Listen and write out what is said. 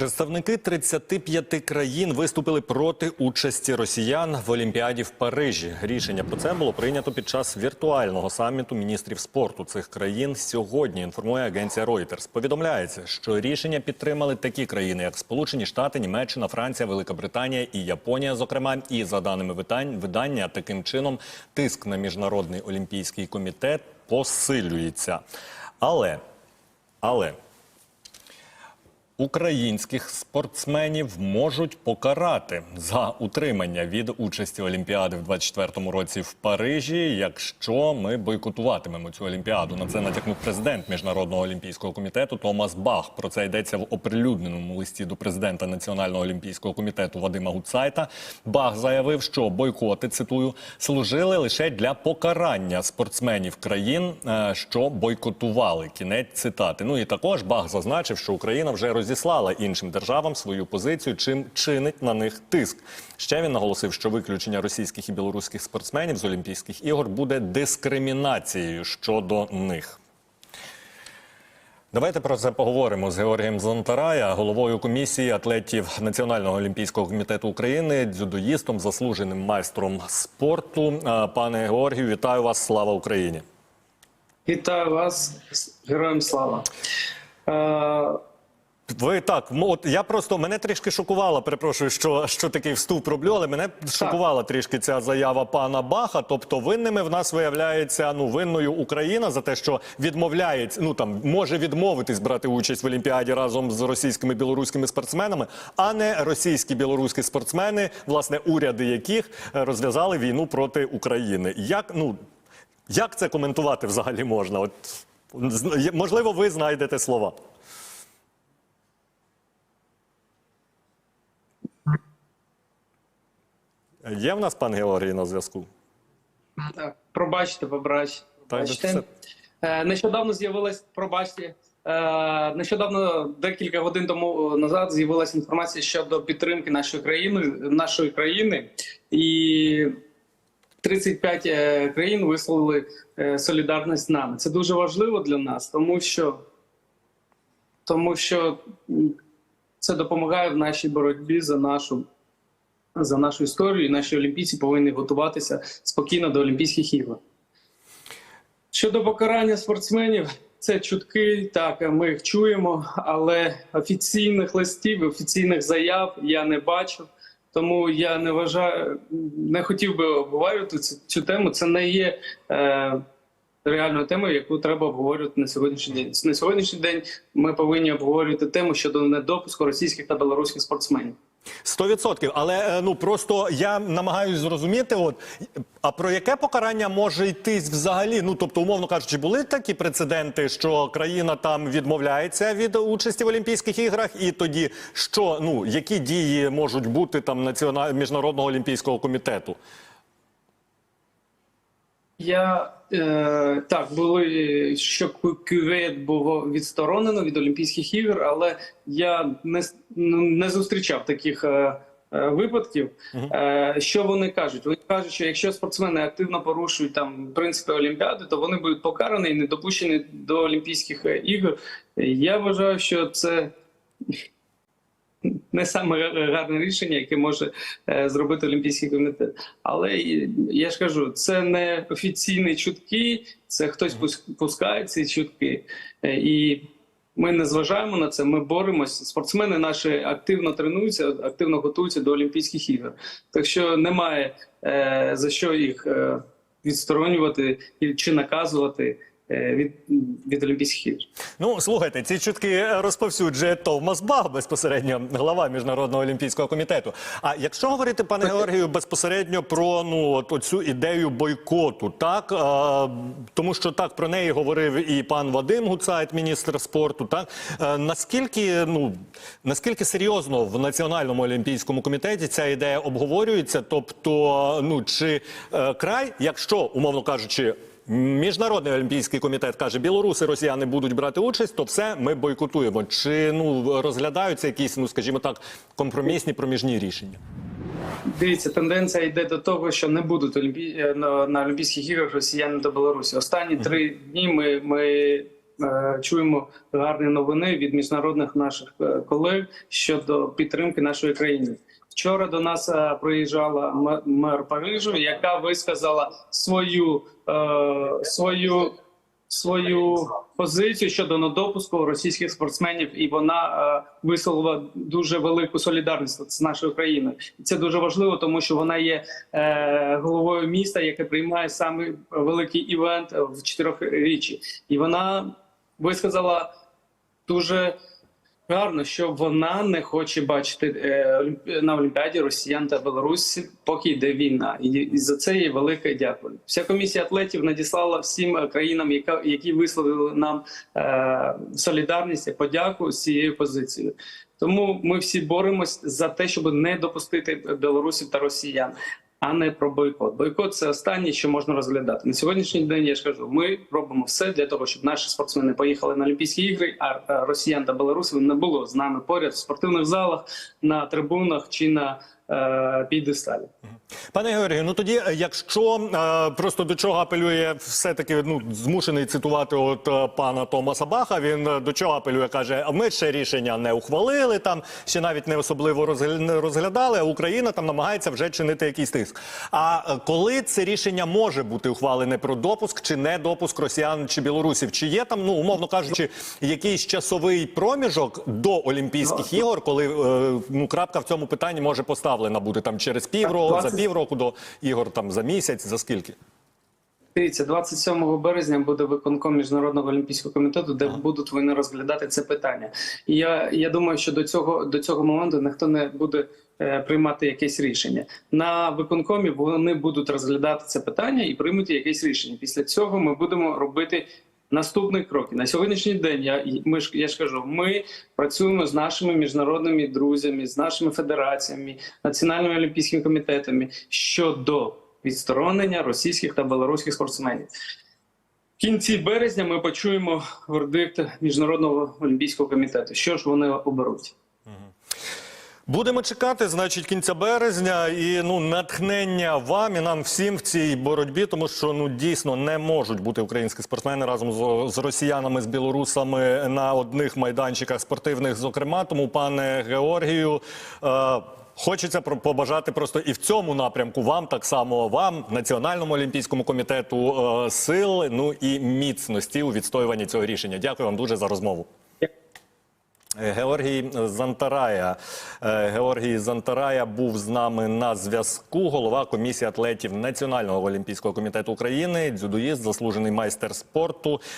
Представники 35 країн виступили проти участі росіян в Олімпіаді в Парижі. Рішення про це було прийнято під час віртуального саміту міністрів спорту цих країн. Сьогодні інформує агенція Reuters. Повідомляється, що рішення підтримали такі країни, як Сполучені Штати, Німеччина, Франція, Велика Британія і Японія. Зокрема, і за даними видання, таким чином тиск на міжнародний олімпійський комітет посилюється. Але, але. Українських спортсменів можуть покарати за утримання від участі Олімпіади в 24-му році в Парижі, якщо ми бойкотуватимемо цю олімпіаду. На це натякнув президент міжнародного олімпійського комітету Томас Бах. Про це йдеться в оприлюдненому листі до президента Національного олімпійського комітету Вадима Гуцайта. Бах заявив, що бойкоти цитую служили лише для покарання спортсменів країн, е, що бойкотували. Кінець цитати. Ну і також Бах зазначив, що Україна вже розіслала іншим державам свою позицію, чим чинить на них тиск. Ще він наголосив, що виключення російських і білоруських спортсменів з Олімпійських ігор буде дискримінацією щодо них. Давайте про це поговоримо з Георгієм Зонтарая, головою комісії атлетів Національного олімпійського комітету України, дзюдоїстом, заслуженим майстром спорту. Пане Георгію, вітаю вас! Слава Україні! Вітаю вас, героям слава. Ви так, от я просто мене трішки шокувала. Перепрошую, що, що такий вступ роблю, але мене шокувала трішки ця заява пана Баха. Тобто, винними в нас виявляється ну винною Україна за те, що відмовляється, ну там може відмовитись брати участь в Олімпіаді разом з російськими білоруськими спортсменами, а не російські білоруські спортсмени, власне, уряди яких е, розв'язали війну проти України. Як ну як це коментувати взагалі можна? От можливо, ви знайдете слова. Є в нас пан Георгій на зв'язку? так, пробачте, побрач, пробачте. Е, Нещодавно з'явилась, пробачте, е, нещодавно декілька годин тому назад з'явилася інформація щодо підтримки нашої країни, нашої країни, і 35 е, країн висловили е, солідарність з нами. Це дуже важливо для нас, тому що, тому що це допомагає в нашій боротьбі за нашу за нашу історію, і наші олімпійці повинні готуватися спокійно до Олімпійських ігор. Щодо покарання спортсменів, це чутки, так ми їх чуємо, але офіційних листів, офіційних заяв я не бачив. Тому я не вважаю, не хотів би обговорювати цю, цю тему. Це не є е, реальною темою, яку треба обговорювати на сьогоднішній день. На сьогоднішній день ми повинні обговорювати тему щодо недопуску російських та білоруських спортсменів. Сто відсотків, але е, ну просто я намагаюся зрозуміти, от а про яке покарання може йтись взагалі? Ну тобто, умовно кажучи, були такі прецеденти, що країна там відмовляється від участі в Олімпійських іграх, і тоді що ну які дії можуть бути там національного міжнародного олімпійського комітету? Я е, так були, що Кювейт було відсторонено від Олімпійських ігор, але я не, ну, не зустрічав таких е, е, випадків. Е, що вони кажуть? Вони кажуть, що якщо спортсмени активно порушують там принципи Олімпіади, то вони будуть покарані і не допущені до Олімпійських е, ігор. Я вважаю, що це не саме гарне рішення, яке може е, зробити Олімпійський комітет. Але я ж кажу, це не офіційні чутки, це хтось пус- пускає ці чутки. Е, І ми не зважаємо на це. Ми боремося. Спортсмени наші активно тренуються, активно готуються до Олімпійських ігор. Так що немає е, за що їх відсторонювати чи наказувати від, від Олімпійських ігор. Ну слухайте, ці чутки розповсюджує Томас Бах, безпосередньо глава міжнародного олімпійського комітету. А якщо говорити, пане Георгію, безпосередньо про ну от оцю ідею бойкоту, так а, тому що так про неї говорив і пан Вадим Гуцайт, міністр спорту. Так Е, наскільки ну наскільки серйозно в національному олімпійському комітеті ця ідея обговорюється? Тобто, ну чи е, край, якщо умовно кажучи. Міжнародний олімпійський комітет каже, білоруси, росіяни будуть брати участь, то все ми бойкотуємо. Чи ну розглядаються якісь, ну скажімо так, компромісні проміжні рішення? Дивіться, тенденція йде до того, що не будуть олімпі... е, на, на Олімпійських іграх росіяни до Білорусі. Останні три дні ми, ми е, чуємо гарні новини від міжнародних наших е, колег щодо підтримки нашої країни. Вчора до нас е, приїжджала мер Парижу, яка висказала свою е, свою свою позицію щодо недопуску російських спортсменів, і вона е, висловила дуже велику солідарність з нашою країною. І це дуже важливо, тому що вона є головою міста, яке приймає саме великий івент в чотирьохріччі. І вона висказала дуже гарно, що вона не хоче бачити е, на Олімпіаді росіян та білорусів, поки йде війна. І, за це їй велике дякую. Вся комісія атлетів надіслала всім е, країнам, які висловили нам е, солідарність і подяку з цією позицією. Тому ми всі боремось за те, щоб не допустити білорусів та росіян. А не про бойкот. Бойкот це останнє, що можна розглядати на сьогоднішній день. Я ж кажу, ми робимо все для того, щоб наші спортсмени поїхали на Олімпійські ігри, а а росіян та білорусів не було з нами поряд в спортивних залах, на трибунах чи на е, підесталі. Пане Георгію, ну тоді, е, якщо е, просто до чого апелює, все-таки ну змушений цитувати от пана Томаса Баха. Він до чого апелює, каже: «А ми ще рішення не ухвалили, там ще навіть не особливо розгля- розглядали. А Україна там намагається вже чинити якийсь тиск. А коли це рішення може бути ухвалене про допуск чи не допуск росіян чи білорусів? Чи є там, ну умовно кажучи, якийсь часовий проміжок до Олімпійських ігор, коли ну крапка в цьому питанні може поставлена бути там через півроку, за півроку до ігор, там за місяць, за скільки? Дивіться, 27 березня буде виконком міжнародного олімпійського комітету, де будуть вони розглядати це питання. І я, я думаю, що до цього до цього моменту ніхто не буде е, приймати якесь рішення. На виконкомі вони будуть розглядати це питання і приймуть якесь рішення. Після цього ми будемо робити. Наступний крок на сьогоднішній день. Я ми ж я ж кажу, ми працюємо з нашими міжнародними друзями, з нашими федераціями, національними олімпійськими комітетами щодо відсторонення російських та білоруських спортсменів. В кінці березня ми почуємо вердикт міжнародного олімпійського комітету. Що ж вони оберуть? Будемо чекати, значить, кінця березня і ну натхнення вам і нам всім в цій боротьбі, тому що ну дійсно не можуть бути українські спортсмени разом з, з росіянами, з білорусами на одних майданчиках спортивних. Зокрема, тому пане Георгію. Е, Хочеться побажати просто і в цьому напрямку вам, так само вам, Національному олімпійському комітету, е, сил, ну і міцності у відстоюванні цього рішення. Дякую вам дуже за розмову. Е, Георгій Зантарая. Е, Георгій Зантарая був з нами на зв'язку. Голова комісії атлетів Національного олімпійського комітету України, дзюдоїст, заслужений майстер спорту.